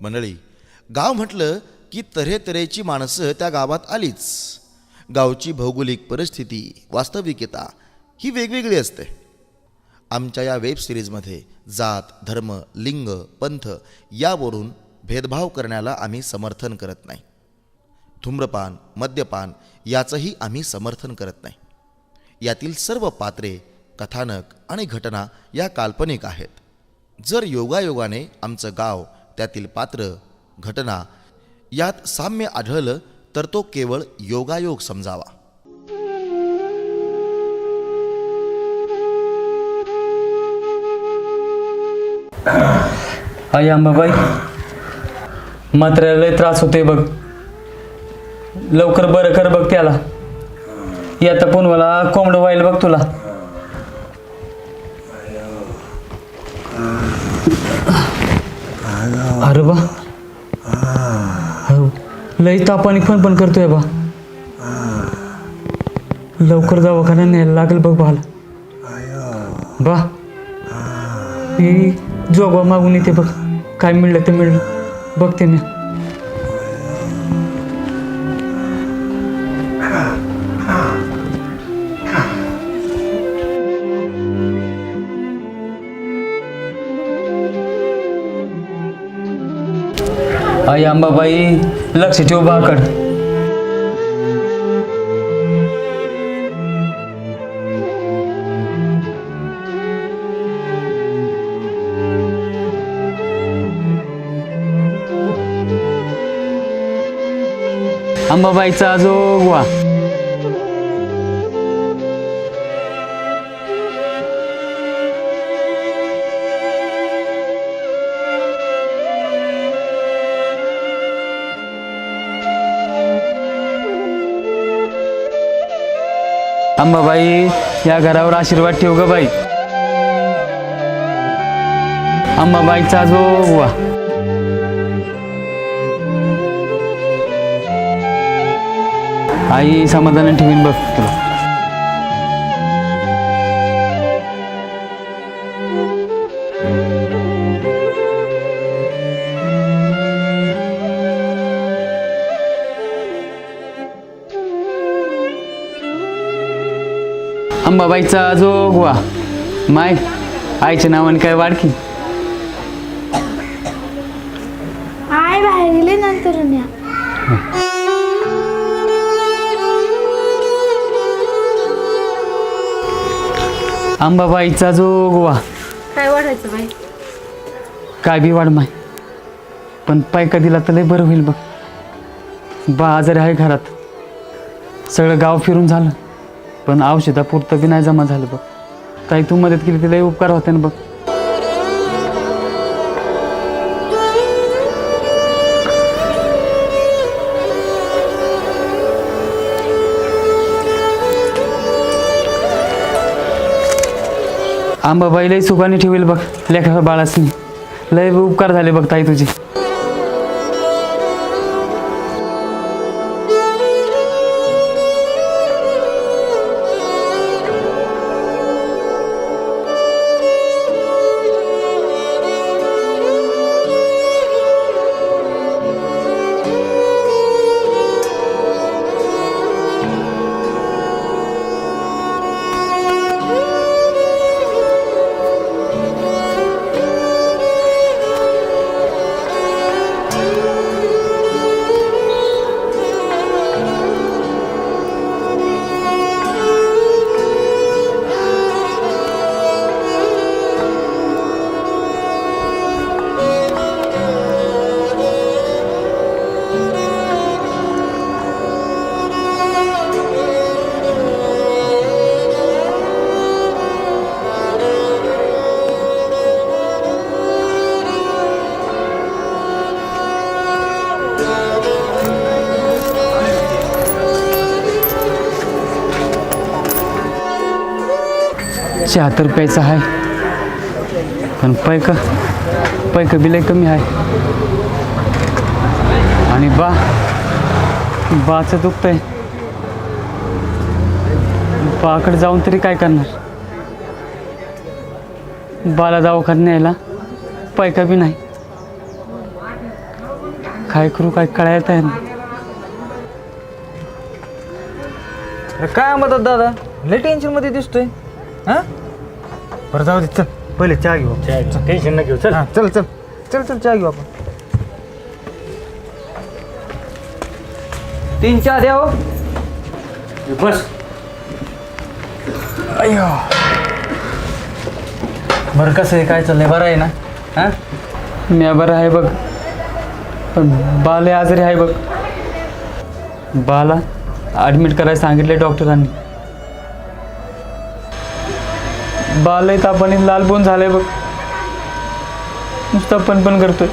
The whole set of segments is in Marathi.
मंडळी गाव म्हटलं की तऱ्हेतऱ्हेची माणसं त्या गावात आलीच. गावची भौगोलिक परिस्थिती वास्तविकता ही वेगवेगळी असते. आमच्या या वेब सिरीजमध्ये जात धर्म लिंग पंथ यावरून भेदभाव करण्याला आम्ही समर्थन करत नाही. धूम्रपान मद्यपान याचंही आम्ही समर्थन करत नाही. यातील सर्व पात्रे कथानक आणि घटना या काल्पनिक आहेत. जर योगायोगाने आमचं गाव त्यातील पात्र घटना यात साम्य आढळलं तर तो केवळ योगायोग समजावा. आई अंबाबाई मात्र लय त्रास होते बघ. लवकर बरं कर बघ त्याला. आता पुन्हा कोंबडं व्हायला बघ तुला. अरे बा हो. लय तापाने पण पण करतोय बा. लवकर दवाखान्यात न्यायला लागेल बघ बाला बा. मी जोगवा मागून येते बघ. काय मिळलं ते मिळलं. बघते मी. अंबाबाई लक्ष ठेव बाकड अंबाबाईचा जोगवा अंबाबाई या घरावर आशीर्वाद ठेव ग बाई. अंबाबाईचा जोगवा आई समाधान ठेवीन बघ तुला. अंबाबाईचा जोगवा माय आईच्या नावाने काय वाढकी आय बाहेर गेले नंतर अंबाबाईचा जोगवा काय वाढायचं बाई? काय बी वाढ माय. पण पाय कधीला तर लय बरं होईल बघ. बा आजारी आहे घरात. सगळं गाव फिरून झालं. पण औषधापुरतं बी नाही जमा झालं बघ. काही तू मदत केली तिला उपकार होते ना बघ. आंबाबाई लय सुखाने ठेवेल बघ लेखा बाळासनी. लय उपकार झाले बघ ताई तुझी. शहात्तर रुपयाचा आहे. पण पैक पैक बी लय कमी आहे. आणि बा बाचं आहे बाकडे जाऊन तरी काय करणार? बाला दवाखान्यात न्यायला पैका बी नाही. काय करू काय कळायचं आहे ना काय म्हणतात दादा? लय टेन्शनमध्ये दिसतोय हा? बरं जाऊ दे चल. पहिले चहा घेऊ. टेन्शन न घेऊ. चल. हा चल चल. चल चल चहा घेऊ आपण. तीन चहा द्या हो. बस. अय्यो. बरं कसं आहे? काय चाललंय? बरं आहे ना? हा? मी बरं आहे बघ. पण बाले आजारी आहे बघ. बाला ॲडमिट करायला सांगितले डॉक्टरांनी बाल तापाने लालबोन झालंय बघ. नुसता पण पण करतोय.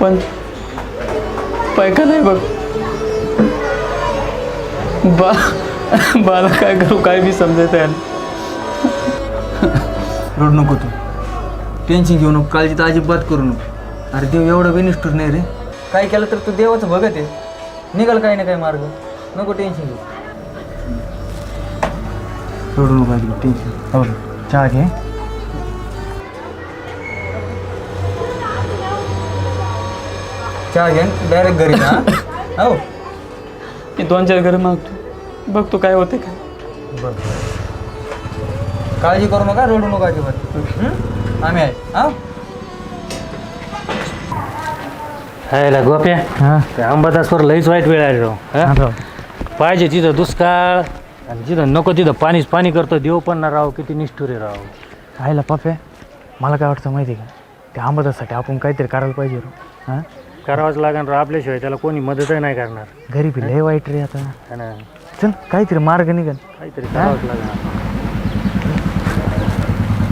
पण पैका नाही बघ? बा बाला काय करू काय बी समजायचं यार रड नको तू. टेन्शन घेऊ नको काळजी तर अजिबात करू नको. अरे देव एवढा बेनिष्ठूर नाही रे. काय केलं तर तू देवाचं बघत आहे. निघाल काही ना काही मार्ग. नको टेन्शन घेऊ. रडू नको अजिबात टेन्शन हो चहा घे चहा घे डायरेक्ट घरी जा हा? हो मी दोन चार घरी मागतो बघतो काय होते काय बरं काळजी करू नका रडू नका अजिबात हं? आम्ही आहे हा हायला गोप्या त्या अंबादासवर लईच वाईट वेळ आली राव हा? पाहिजे तिथं दुष्काळ आणि जिथं नको तिथं पाणीच पाणी करतो देव पण ना राव किती निष्ठुर आहे राव आईला पप्या मला काय वाटतं माहिती आहे का? त्या आंबादासाठी आपण काहीतरी करायला पाहिजे रो हां? करावंच लागणार राव आपल्याशिवाय त्याला कोणी मदतही नाही करणार. घरी बी लय वाईट रे आता. है ना. चल काहीतरी मार्ग निघल काहीतरी करावंच लागणार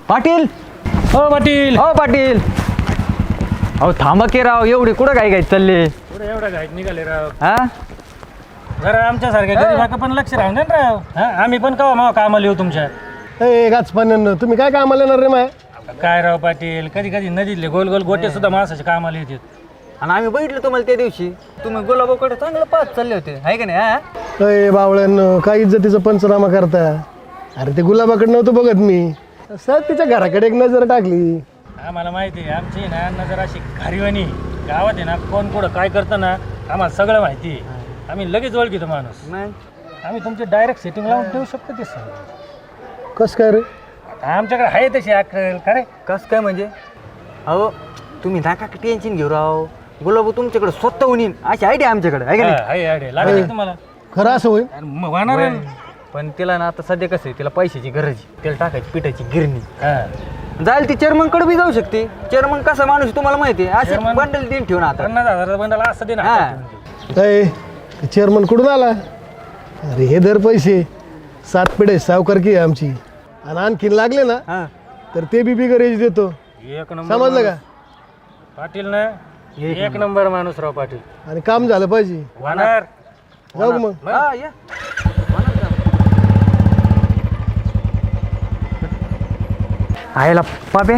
पाटील! हो पाटील! हो पाटील! अहो थांबा की राव एवढी कुठं काय काय चालले? पुढे एवढा घाईत निघाले राव. हा? जरा आमच्यासारख्या गरीबाकडे पण लक्ष राहून द्या ना राव. हा आम्ही पण कवा मग कामाला येऊ तुमच्या. ए गाचपान्यानं तुम्ही काय कामाला येणार रे माय? काय राव पाटील कधी कधी नदीतले गोल गोल गोटे सुद्धा माणसाच्या कामाला येतात. आणि आम्ही बघितलं तुम्हाला त्या दिवशी तुम्ही गुलाबाकडे चांगलं पाच चालले होते आहे का नाही हा? अय बावळ्यानं काय इज्जतीचा पंचनामा करता? अरे ते गुलाबाकडे नव्हतं बघत मी. सर तिच्या घराकडे एक नजर टाकली. आम्हाला माहिती आहे आमची ना नजर अशी घारीवानी गावात आहे ना कोण कुठं काय करतं ना आम्हाला सगळं माहिती आहे. आम्ही लगेच ओळखीतो माणूस. आम्ही तुमची डायरेक्ट सेटिंग लावून देऊ शकतो ते सगळं. कस काय रे? आमच्याकडे आहे तशी अक्कल खरे कसं काय म्हणजे? अहो तुम्ही नका टेन्शन घेऊ राव? गुलाब तुमच्याकडे स्वतःहून येईन. अशी आयडिया आमच्याकडे आहे का नाही? लागेल का तुम्हाला. खरं असं होईल? अरे मग होणार आहे. पण तिला ना आता सध्या कसं आहे तिला पैशाची गरज आहे. तिला टाकायची पिठाची गिरणी. हा. जाईल ती चेअरमनकडे बी जाऊ शकते. चेअरमन कसा माणूस तुम्हाला माहिती आहे? असे Chairman- बंडल देऊन ठेवून आता. पन्नास हजाराचा बंडल असं दे ना हा. अय चेअरमन कुठून आला? अरे हे दर पैसे. सात पिढे सावकार की आहे आमची. आणि आणखीन लागले ना हा. तर ते बी बिगर एज देतो. एक नंबर समजलं का? पाटील ना एक नंबर. माणूस राव पाटील. आणि काम झालं पाहिजे. जाऊ का मग? हा या. आयला पापे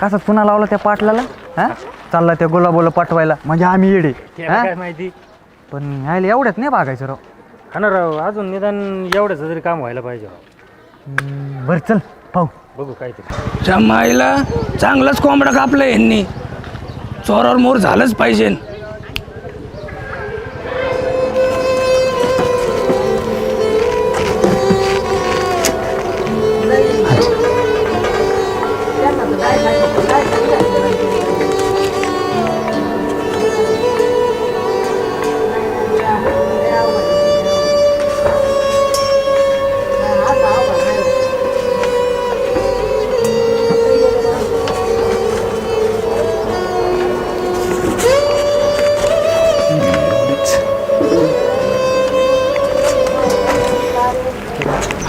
कसा चुना लावला त्या पाटलाला? हा? चालला त्या गुलाबोला पाठवायला. म्हणजे आम्ही येडे. त्याला हा? काय माहिती? पण आयला एवढ्यात नाही भागायचं राव. हा ना राव अजून निदान एवढंच तरी काम व्हायला पाहिजे राव. बरं चल पाहू. बघू काहीतरी. त्या माईला चांगलाच कोंबडा कापला यांनी. चोरावर मोर झालंच पाहिजे.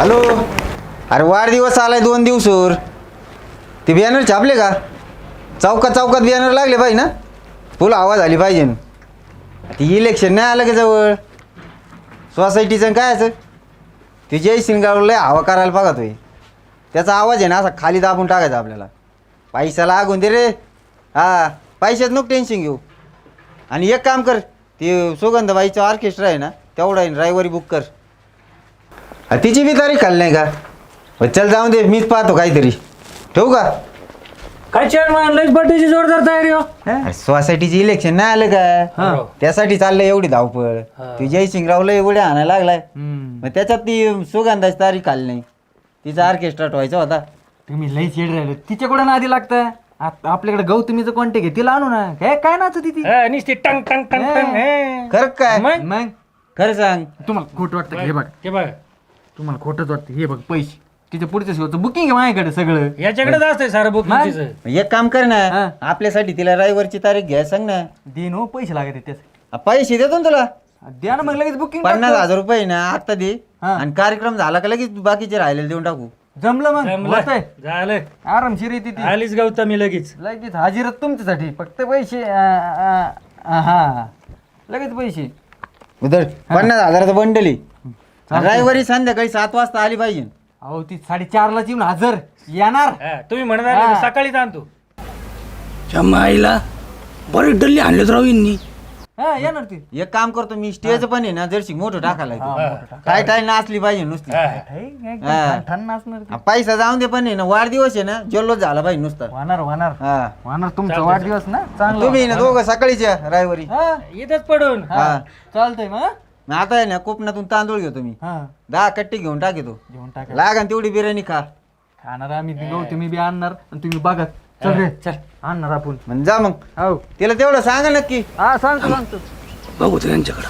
हॅलो? अरे वाढदिवस आलाय दोन दिवसवर. ते बॅनर छापले का? चौकात चौकात बॅनर लागले पाहिजे ना? फुल आवाज आली पाहिजे ती इलेक्शन नाही आलं का जवळ? सोसायटीचं काय असं ते जयसिंग लय हवा करायला बघा तुम्ही. त्याचा आवाज आहे ना असा खाली दाबून टाकायचा आपल्याला. पैसा लागून दे रे. हा पैशात नको टेन्शन घेऊ. आणि एक काम कर ते सुगंधबाईचं ऑर्केस्ट्रा आहे ना तेवढा आहे ड्रायव्हरी बुक कर. हा, तिची बी तारीख खाली नाही का? बरं, चल जाऊन दे मीच पाहतो काहीतरी. ठेवू का? काय चेअरमन लईच बर्थडेची जोरदार तयारी हो. अरे सोसायटीची इलेक्शन नाही आलं का? त्यासाठी चाललंय एवढी धावपळ. ती जयसिंगरावला एवढ्या आणायला लागलाय. मग त्याच्यात ती सुगंधाची तारीख आली नाही. तिचा ऑर्केस्ट्रा ठेवायचा होता. तुम्ही लई चेड राहिले तिच्याकडे नादी लागतं. आप- आपल्याकडे गौतमीचं कॉन्टॅक्ट आहे तिला आणू ना. काय काय नाच ती? हा, नुसती टंग टंग टंग टंग. हे. खरं काय? मग? खरं सांग. तुम्हाला खोटं वाटतं का? हे बघ. हे बघ. तुम्हाला खोटंच वाटतं हे बघ पैसे. तिच्या पुढच्या शेवटचं बुकिंग आहे माझ्याकडे सगळं. याच्याकडेच असतंय सारं बुक एक काम कर ना आपल्यासाठी तिला रविवारची तारीख घ्या सांग ना. दिन हो पैसे लागत आहेत आ, पैसे देतो ना तुला. द्या ना मग लगेच बुकिंग पन्नास हजार रुपये ना आता दे. हा. आणि कार्यक्रम झाला का लगेच बाकीचे राहिलेले देऊन टाकू. जमलं मग? होतंय. झालं. आरामशीर येते ती. आलीच गौतमी लगेच. लगेच हाजीरत तुमच्यासाठी. फक्त पैसे आ, आ, आ, हा. लगेच पैसे. उधर पन्नास हजाराचं बंडली रविवारी संध्याकाळी सात वाजता आली पाहिजे. अहो ती साडेचारला येऊन हजर. येणार? हा, तुम्ही तर सकाळीच आणतो. माईला बरे डल्ली आणलेत राव यांनी. हा येणार ती. एक काम करतो मी स्टेज पण आहे ना जर्सी मोठं टाकायला. काय काय नाचली पाहिजे नुसती. हा. हा. ती. पैसा जाऊन दे पण आहे ना वाढदिवस आहे ना जल्लोष झाला पाहिजे नुसता. होणार होणार हा. तुमचा वाढदिवस ना चांगला तुम्ही ना दोघं सकाळीच या रविवारी. हा? इथंच पडून. हा. चालतंय मग मग आता आहे ना कोकणातून तांदूळ घेतो मी हा. दहा कट्टे घेऊन टाकेतो घेऊन टाका. लागा तेवढी बिर्याणी खा. खाणार आम्ही गहू तुम्ही बी आणणार आणि तुम्ही बघा. चल रे चल. आणणार आपण. म्हणजे जा मग. हो. तिला तेवढं सांगा नक्की. हा सांगतो सांगतो. बघू ते यांच्याकडं.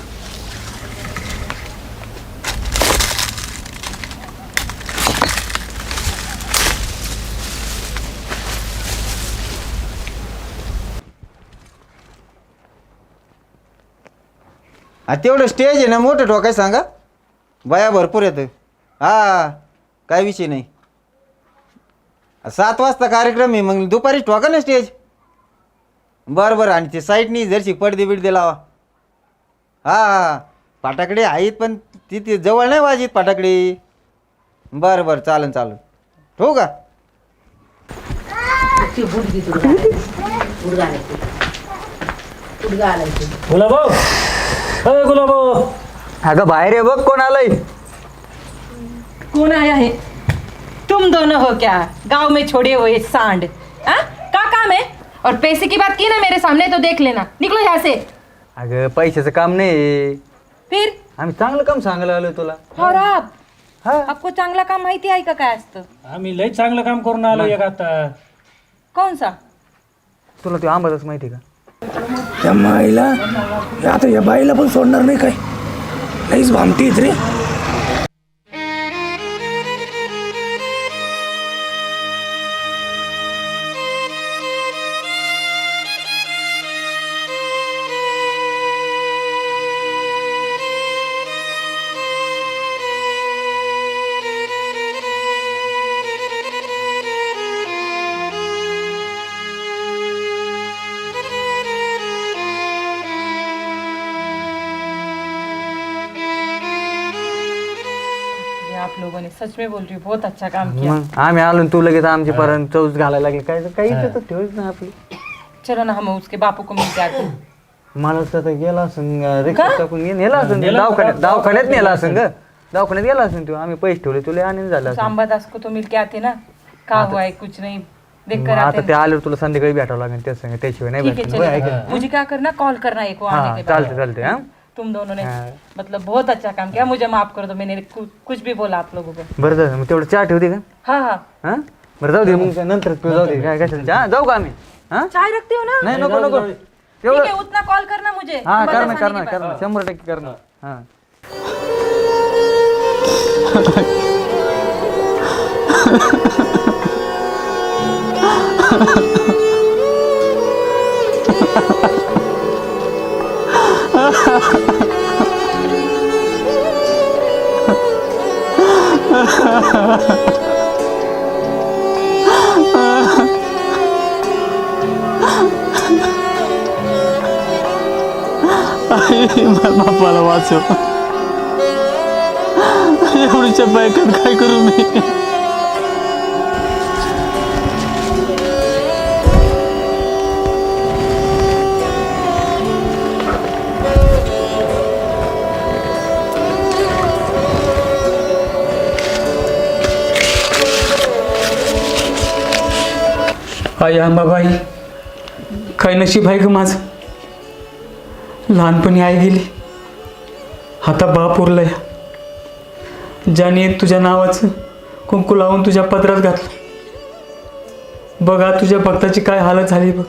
हा तेवढं स्टेज आहे ना मोठं ठोकाय सांगा. बाया भरपूर येतं. हा काय विषय नाही. सात वाजता कार्यक्रम आहे मग दुपारी ठोका ना स्टेज बरं बरं आणि ते साईडनी जरशी पडदे बिडदे लावा. हा हा फाटाकडे आहेत पण तिथे जवळ नाही वाजित फाटाकडे. बरं बरं चालन चालन. ठेवू का? गुलाबो अय गुलाबो. अगं बाहेर आहे बघ कोण आलंय? कौन आया है तुम दोनों हो क्या? गांव में छोड़े हुए सांड. हाँ क्या काम है? और पैसे की बात की ना मेरे सामने तो देख लेना। निकलो यहाँ से। अगं पैशाचं काम नाही फिर? आम्ही चांगलं काम सांगायला आलोय तुला. और आप? आपको चांगला काम माहिती आहे का काय असतं? आम्ही लई चांगलं काम करून आलो एक आता. कौन सा? तुला ते आंबाच माहिती का? त्या माईला हे आता या बाईला पण सोडणार नाही काय? लईच भामटी आहेत रे. सच में बोल रही हूँ बहुत अच्छा काम किया. मग आम्ही आलो आणि तू लगेच आमची पर्यंत चौस घालायला लागली. काय काही इज्जत ठेवच ना आपली. चलो ना हम उसके बापू को मिलते आते. हैं। मला तर ते गेला असं रिक्षा टाकून गेला नेला असं? दवाखान्यात दवाखान्यात नेला असं ग? दवाखान्यात गेला असं? तू आम्ही पैसे ठेवले तुला आनंद झाला उस असं. अंबादास को तो मिलके आते ना. क्या हुआ है? कुछ नहीं. देख कर आते आता ते आल्यावर तुला संध्याकाळी भेटावं लागेल त्या संग त्याशिवाय नाही ठीक है भेटणार. बरं, ऐक. चलो मुझे क्या करना कॉल करना एक वो आने के बाद. चालते चालते हा? तुम दोनों ने मतलब बहुत अच्छा काम किया। मुझे माफ कर दो मैंने कु- कुछ भी बोला आप लोगों को। बरं जाऊ मग तेवढं चहा ठेवते का? हाँ हाँ। हा? बरं जाऊ दे मग. नंतर जाऊ दे. काय काय चहा? जाऊ का आम्ही? हा? चाय रखते हो ना? नाही नको नको. ठीक है उतना कॉल करना मुझे. हा अंबादास करणार करणार। करणार शंभर टक्के करणार हा. बापाला वाचव एवढीच्या बायकात काय करू मी? आई अंबाबाई काय नशीब आहे ग माझं? लहानपणी आई गेली. आता बाप उरलाय. ज्याने तुझ्या नावाचं कुंकू लावून तुझ्या पदरात घातलं. बघा तुझ्या भक्ताची काय हालत झाली बघ.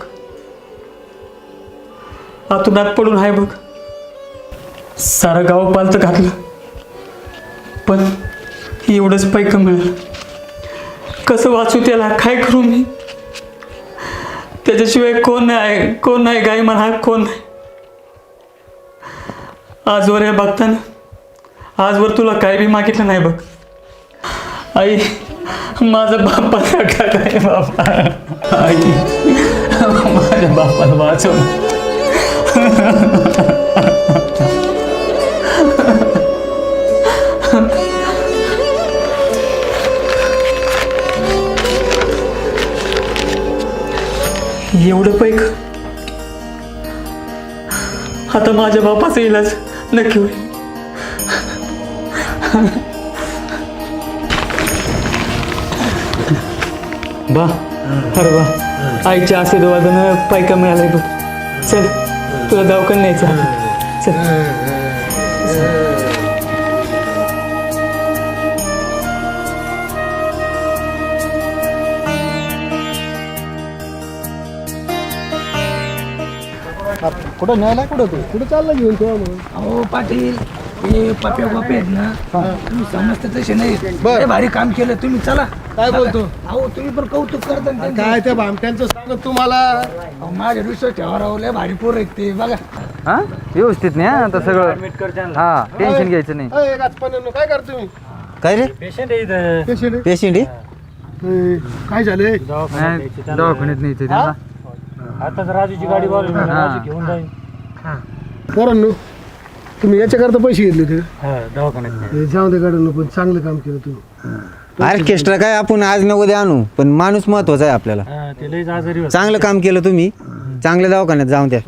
आतुनात पडून आहे बघ. सारं गाव पालतं घातलं. पण एवढंच पैक मिळालं. कसं वाचू त्याला? काय करू मी? त्याच्याशिवाय कोण नाही कोण नाही गाई म्हणा कोण नाही. आजवर या बघताना आजवर तुला काय बी मागितलं नाही बघ. आई माझा बाप्पा सारखा काय बापा आई माझ्या बापाला वाचव. एवढं पैक. आता माझ्या बापाचा इलाज. नक्की. होईल बा. अरे बा. आईच्या आशीर्वादानं पायका मिळालाय बघ. चल. तुला दवाखान्याचं चल. कुठं न्यायला कुठं तू? कुठं चालला घेऊन तू अहो पाटील हे पप्या बापे आहेत ना तुम्ही समजते तसे नाही. लय भारी काम केलं तुम्ही चला. काय बोलतो? अहो तुम्ही पण कौतुक करता ना त्यांचं. काय त्या भामट्यांचं सांगत तुम्हाला? अहो, माझ्या विश्वास ठेवा राव लय भारी पोर आहेत ते बघा. हा? व्यवस्थित नाही हा? आता सगळं हा टेन्शन घ्यायचं नाही. अय, काय करतो तुम्ही? काय रे? पेशंट आहे पेशंट आहे? पेशंट आहे? अय, काय झाले नाही, दवाखान्यात नाही त्यांना. आताच राजूची गाडी बोलवली हा. राजू घेऊन जाईल पोरांनो तुम्ही याच्याकरता पैसे घेतले होते? हा दवाखान्यात नाही. हे जाऊ दे गाड्यांना पण चांगलं काम केलं तुम्ही ऑर्केस्ट्रा काय आपण आज न उद्या आणू पण माणूस महत्त्वाचा आहे आपल्याला. हा, ते लईच आजारी होतं. चांगलं काम केलं तुम्ही चांगल्या दवाखान्यात जाऊन द्या.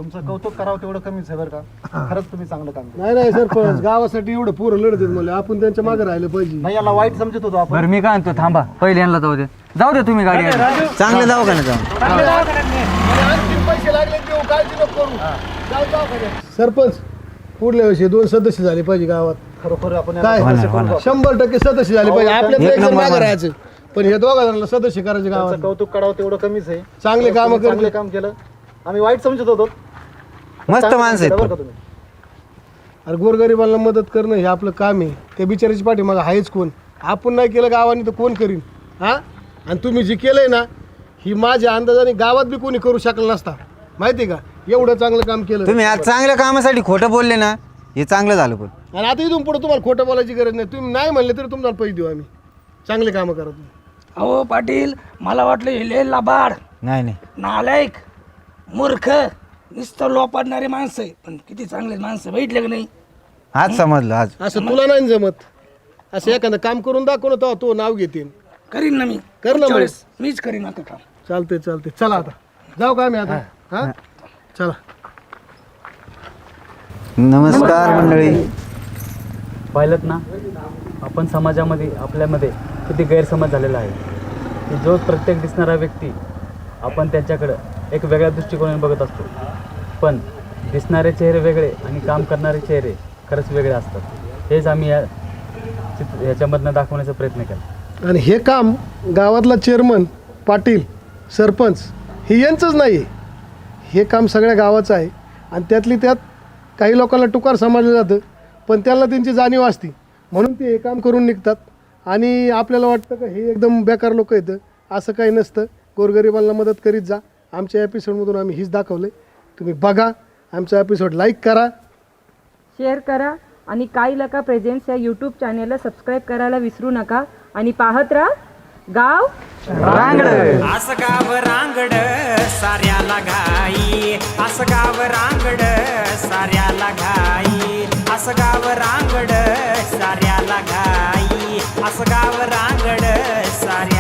नाही नाही सरपंच गावासाठी एवढं पोरं लढत आहेत मला. आपण त्यांच्या मागे राहिलं पाहिजे. बरं मी काय आणतो थांबा. पहिले यांना जाऊ दे. जाऊ दे तुम्ही गाडी चांगल्या दवाखान्यात जाऊन. काळजी नको करू. सरपंच पुढल्या वर्षी दोन सदस्य झाले पाहिजे गावात. खरोखर आपण काय? शंभर टक्के सदस्य झाले पाहिजे. आपल्या एक एक जण नंबर मागे मान. राहायचं. पण हे दोघा जणांना सदस्य करायचे गावात. कौतुक करावं तेवढं कमीच आहे. चांगले काम चांगले करते काम केलं. आम्ही वाईट समजत होतो. मस्त माणसं आहेत बरं पण. का तुम्ही? अरे गोरगरिबांना मदत करणं हे आपलं काम आहे. त्या बिचाराची पाठी मग आहेच कोण? आपण नाही केलं गावाने तर कोण करीन? हा? आणि तुम्ही जे केलंय ना ही माझ्या अंदाजाने गावात बी कोणी करू शकलं नसता. माहिती का? एवढं चांगलं काम केलं. तुम्ही आज चांगल्या कामासाठी खोटं बोलले ना हे चांगलं झालं पण. आणि आता इथून पुढे तुम्हाला खोटं बोलायची गरज नाही. तुम्ही नाही म्हणले तरी तुम्हाला पैसे देऊ आम्ही. चांगले कामं करा तुम्ही. अहो पाटील मला वाटलं हे लय लाबाड. नाही नाही. नालायक मूर्ख नुसतं लोपाडणारे माणसं. आहे पण किती चांगले माणसं भेटले का नाही? आज समजलं आज. असं तुला नाही जमत. असं एखादं काम करून दाखव ना तेव्हा तो नाव घेते करीन ना मी. कर ना पुढच्या. वेळेस मीच करीन आता काम. चालते चालते चला आता. जाऊ का आम्ही आता? हा? चला. नमस्कार मंडळी. पाहिलं ना? आपण समाजामध्ये आपल्यामध्ये किती गैरसमज झालेला आहे. की जो प्रत्येक दिसणारा व्यक्ती आपण त्याच्याकडं एक वेगळ्या दृष्टिकोनाने बघत असतो. पण दिसणारे चेहरे वेगळे आणि काम करणारे चेहरे खरंच वेगळे असतात. हेच आम्ही या चित्र याच्यामधनं दाखवण्याचा प्रयत्न केला. आणि हे काम गावातला चेअरमन पाटील सरपंच हे यांचंच नाही आहे हे काम सगळ्या गावाचं आहे. आणि त्यातली त्यात काही लोकांना टुकार समजलं जातं पण त्यांना त्यांची जाणीव असते. म्हणून ते हे काम करून निघतात. आणि आपल्याला वाटतं का हे एकदम बेकार लोक येतं असं काही नसतं. गोरगरिबांना मदत करीत जा. आमच्या एपिसोडमधून आम्ही हीच दाखवलं तुम्ही बघा. आमचा एपिसोड लाईक करा. शेअर करा. आणि काही लका प्रेझेंट्स या यूट्यूब चॅनेलला सबस्क्राईब करायला विसरू नका. आणि पाहत राहा. गाव? रांगड. असं गाव रांगड साऱ्याला घाई. असं गाव रांगड साऱ्याला घाई. असं गाव रांगड साऱ्याला घाई. असं गाव रांगड साऱ्या